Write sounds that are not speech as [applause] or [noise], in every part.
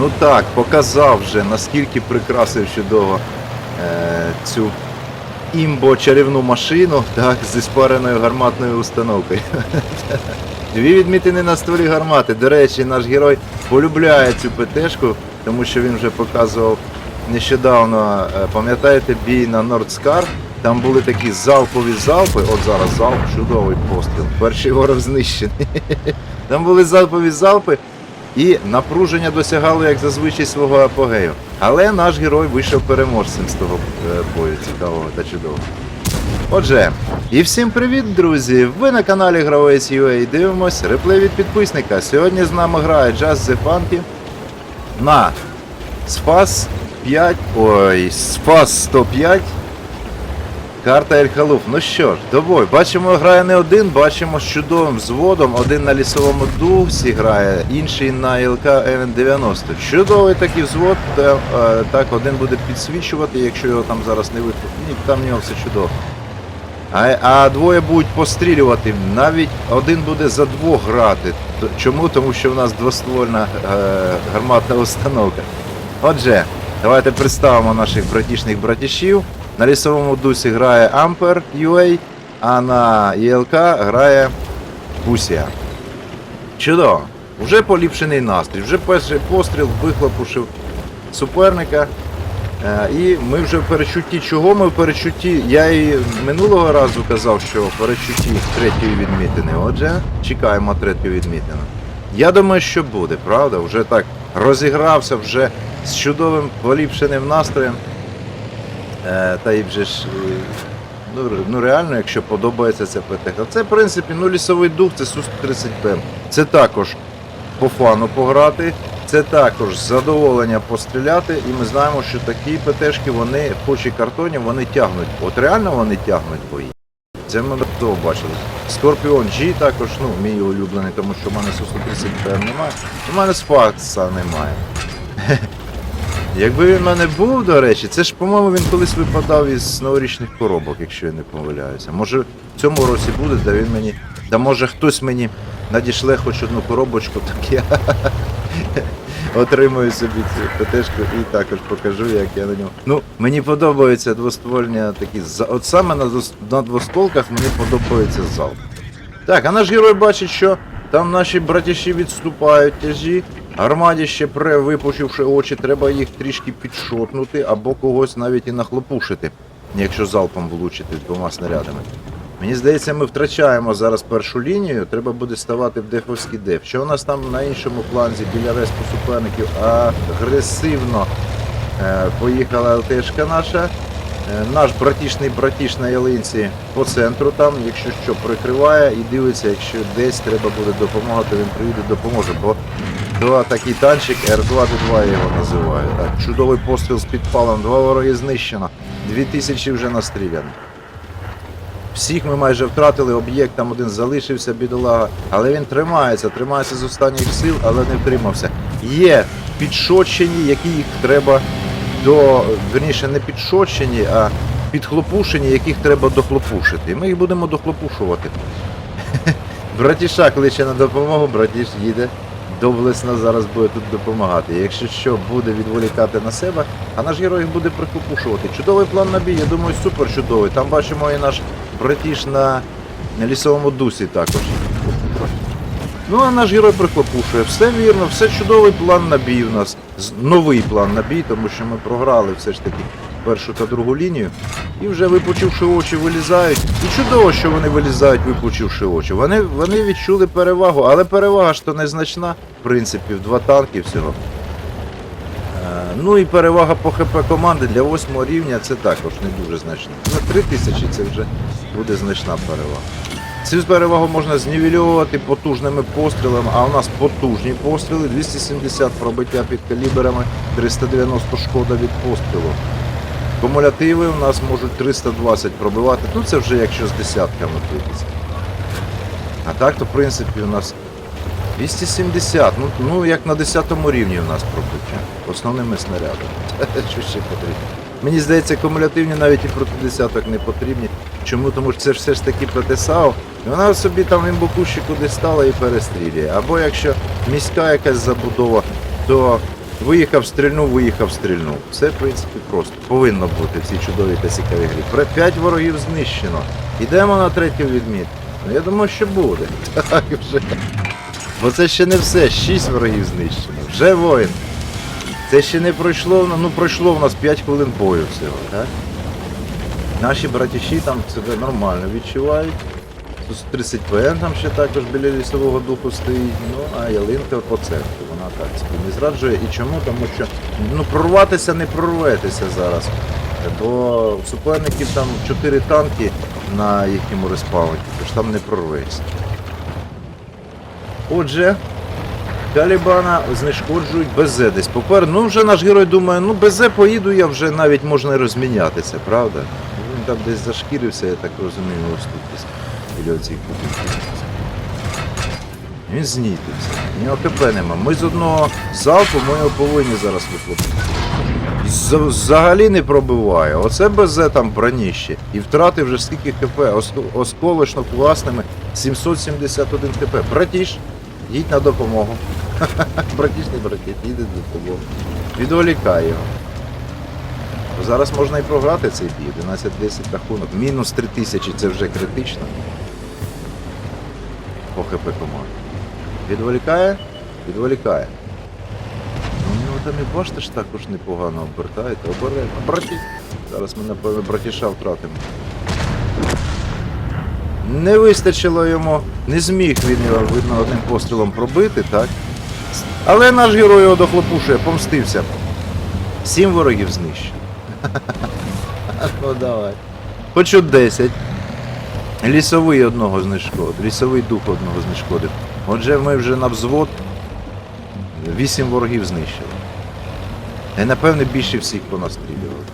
Ну так, показав вже, наскільки прикрасив чудово е, цю імбо чарівну машину, так, зі спареною гарматною установкою. [laughs] Дві відмітини на стволі гармати. До речі, наш герой полюбляє цю ПТшку, тому що він вже показував нещодавно, е, пам'ятаєте, бій на Нордскар? Там були такі залпові залпи. От зараз залп, чудовий постріл. Перший ворог знищений. [laughs] Там були залпові залпи, і напруження досягало, як зазвичай, свого апогею. Але наш герой вийшов переможцем з того е, бою цікавого та чудового. Отже, і всім привіт, друзі! Ви на каналі Гравець UA дивимось реплей від підписника. Сьогодні з нами грає Just the Funky на Спас 5. Ой, Спас 105. Карта Ель Халуф. Ну що ж, до. Бачимо, грає не один, бачимо з чудовим взводом. Один на лісовому дусі грає, інший на ЛК МН-90. Чудовий такий взвод. Та, е, так, один буде підсвічувати, якщо його там зараз не випустить. Ні, там в нього все чудово. А, а двоє будуть пострілювати. Навіть один буде за двох грати. Чому? Тому що в нас двоствольна е, гарматна установка. Отже, давайте представимо наших братішних братішів. На лісовому дусі грає Ампер UA, а на ЄЛК грає Бусія. Чудово. Вже поліпшений настрій, вже перший постріл вихлопушив суперника. Е, І ми вже в перечутті. Чого ми в перечутті? Я і минулого разу казав, що в перечутті третьої відмітини. Отже, чекаємо третю відмітину. Я думаю, що буде, правда? Вже так розігрався, вже з чудовим поліпшеним настроєм. Е, Та й вже ж. е, Ну, ну реально, якщо подобається ця ПТХ. Це, в принципі, ну лісовий дух, це Су-130П. Це також по фану пограти, це також задоволення постріляти, і ми знаємо, що такі ПТшки, вони, хоч і картоні, вони тягнуть. От реально вони тягнуть бої. Це ми того бачили. Скорпіон G також, ну, мій улюблений, тому що в мене Су-130П немає. У мене Спакса немає. Якби він в мене був, до речі, це ж, по-моєму, він колись випадав із новорічних коробок, якщо я не помиляюся. Може в цьому році буде, да він мені. Да може хтось мені надішле хоч одну коробочку, так я [laughs] отримую собі цю ПТшку і також покажу, як я на ньому. Ну, мені подобаються двоствольні такі. От саме на, на двостволках мені подобається залп. Так, а наш герой бачить, що там наші братіші відступають тяжі. Армаді ще пре, очі, треба їх трішки підшотнути або когось навіть і нахлопушити, якщо залпом влучити двома снарядами. Мені здається, ми втрачаємо зараз першу лінію, треба буде ставати в дефовський деф. Що у нас там на іншому фланзі біля респу суперників агресивно е, поїхала ЛТшка наша. Е, Наш братішний братіш на ялинці по центру там, якщо що, прикриває і дивиться, якщо десь треба буде допомога, то він приїде, допоможе. Бо два такий танчик, Р2-2 я його називаю. Так, чудовий постріл з підпалом, два вороги знищено, дві тисячі вже настріляно. Всіх ми майже втратили, об'єкт там один залишився, бідолага, але він тримається, тримається з останніх сил, але не втримався. Є підшочені, які їх треба до, верніше, не підшочені, а підхлопушені, яких треба дохлопушити. І Ми їх будемо дохлопушувати. [laughs] Братіша кличе на допомогу, братіш їде. Доблесно зараз буде тут допомагати. Якщо що, буде відволікати на себе, а наш герой буде прикопушувати. Чудовий план на бій, я думаю, супер чудовий. Там бачимо і наш братіш на лісовому дусі також. Ну, а наш герой прихлопушує. Все вірно, все чудовий план на бій у нас. Новий план на бій, тому що ми програли все ж таки першу та другу лінію. І вже випучивши очі, вилізають. І чудово, що вони вилізають, випучивши очі. Вони, вони відчули перевагу, але перевага ж то незначна, в принципі, в два танки всього. Е, Ну і перевага по ХП команди для восьмого рівня це також не дуже значна. На 3 тисячі це вже буде значна перевага. Цю перевагу можна знівельовувати потужними пострілами, а у нас потужні постріли, 270 пробиття під калібрами, 390 шкода від пострілу. Кумулятиви у нас можуть 320 пробивати, ну це вже якщо з десятками битися. А так, то в принципі у нас 270, ну, ну як на 10 рівні у нас пробиття. Основними снарядами. [laughs] Що ще потрібно? Мені здається, кумулятивні навіть і проти десяток не потрібні. Чому? Тому що це все ж таки ПТСАУ, і вона собі там імбокущі куди стала і перестрілює. Або якщо міська якась забудова, то Виїхав, стрільнув, виїхав, стрільнув. Все, в принципі, просто. Повинно бути в цій чудовій та цікавій грі. П'ять ворогів знищено. Йдемо на третю відмітку. Ну, я думаю, що буде. [laughs] Так вже. Бо це ще не все. Шість ворогів знищено. Вже воїн. Це ще не пройшло, ну пройшло в нас 5 хвилин бою всього, так? Наші братіші там себе нормально відчувають. Тут 30 ПН там ще також біля лісового духу стоїть. Ну, а ялинка по центру. Вона так собі не зраджує. І чому? Тому що ну, прорватися не прорветеся зараз. Бо суперників там 4 танки на їхньому респауні, тож там не прорветься. Отже, Талібана знешкоджують БЗ десь попереду. Ну вже наш герой думає, ну БЗ поїду я вже навіть можна розмінятися, правда? Він там десь зашкірився, я так розумію, ось тут біля оцих будинків. Він знітився. У нього КП нема. Ми з одного залпу ми його повинні зараз вихлопити. Взагалі не пробиває. Оце БЗ там броніще. І втрати вже скільки. Оск- Осколочно класними 771 КП. Братіш, їдь на допомогу. [laughs] Братіш не братіш, їде на допомогу. Відволікай його. Зараз можна і програти цей бій. 11-10 рахунок. Мінус 3000 це вже критично. По ХП команди. Відволікає? Відволікає. Ну, у нього там і башта ж також непогано обертаєте. Обережно. Браті. Зараз ми, напевно, братіша втратимо. Не вистачило йому, не зміг він його, видно, одним пострілом пробити, так? Але наш герой його дохлопушує, помстився. Сім ворогів знищив. Ну давай. Хочу 10. Лісовий одного знешкодив, лісовий дух одного знешкодив. Отже, ми вже на взвод 8 ворогів знищили. І напевне більше всіх понастрілювали.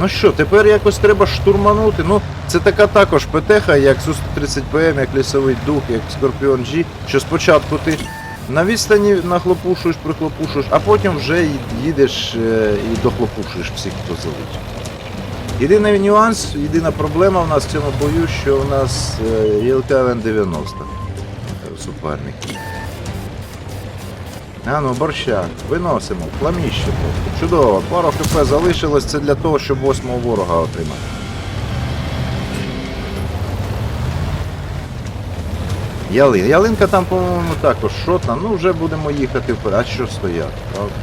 Ну що, тепер якось треба штурманути. Ну, це така також ПТХ, як Су-130 ПМ, як лісовий дух, як Скорпіон G, що спочатку ти на відстані нахлопушуєш, прихлопушуєш, а потім вже їдеш е, і дохлопушуєш всіх, хто залишив. Єдиний нюанс, єдина проблема в нас в цьому бою, що у нас е, ЄЛК ВН-90 е, суперники. А ну, борщак, виносимо, пламіще. Чудово, пару хп залишилось, це для того, щоб восьмого ворога отримати. Ялин. Ялинка там, по-моєму, також шотна, ну вже будемо їхати вперед. А що стояти, правда?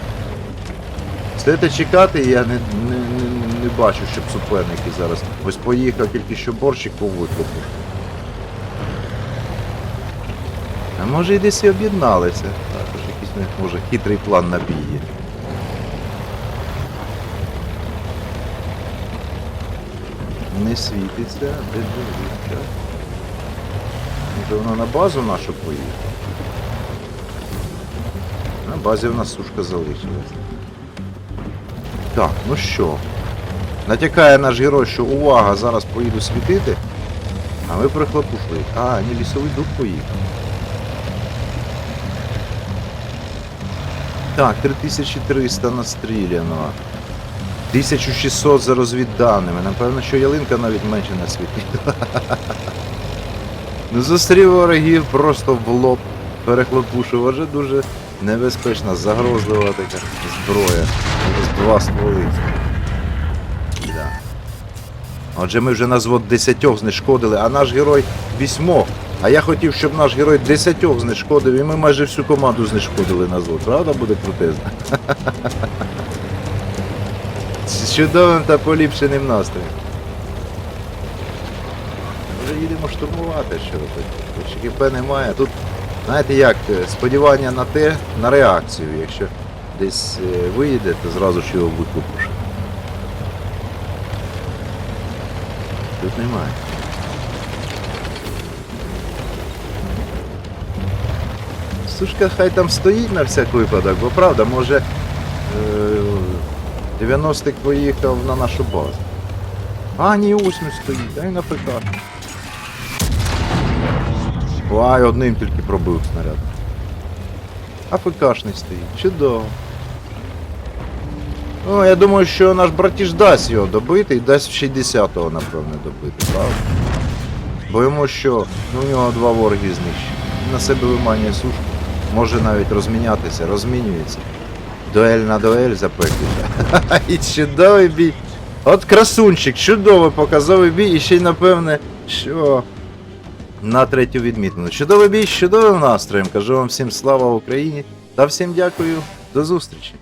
Стояти чекати, я не, не, не, не бачу, щоб суперники зараз. Ось поїхав тільки що борщик по виклику. А може і десь і об'єдналися. Також якийсь може хитрий план на бій. Не світиться, де дивіться. Може вона на базу нашу поїхала? На базі в нас сушка залишилась. Так, ну що? Натякає наш герой, що увага, зараз поїду світити, а ми прихлопушли. А, ні, лісовий дух поїхав. Так, 3300 настріляно. 1600 за розвідданими. Напевно, що ялинка навіть менше насвітила. Зустрів ворогів просто в лоб. Перехлопушив. Вже дуже небезпечна, загрозлива така зброя. Ось два стволи. Да. Отже, ми вже на звод 10 знешкодили, а наш герой вісьмох. А я хотів, щоб наш герой 10 знешкодив, і ми майже всю команду знешкодили на звод. Правда буде крутезно? З [laughs] чудовим та поліпшеним настроєм. Вже їдемо штурмувати, що робити. ХП немає. Тут, знаєте як, е, сподівання на те, на реакцію. Якщо десь е, виїде, то зразу ж його викупиш. Тут немає. Сушка хай там стоїть на всяк випадок, бо правда, може е, 90-х поїхав на нашу базу. А, ні, ось він стоїть, а й на ПК. Ай, одним тільки пробив снаряд. А ПКшний стоїть. Чудово. Ну, я думаю, що наш братіж дасть його добити і дасть ще 10-го, напевне, добити, правда? Бо йому що? Ну, у нього два вороги знищені. На себе виманює сушку. може навіть розмінятися, розмінюється. Дуель на дуель запекліша. [laughs] І чудовий бій. От красунчик, чудовий показовий бій, і ще й напевне, що на третю відмітину. Чудовий бій чудовим настроєм. Кажу вам всім слава Україні та всім дякую. До зустрічі.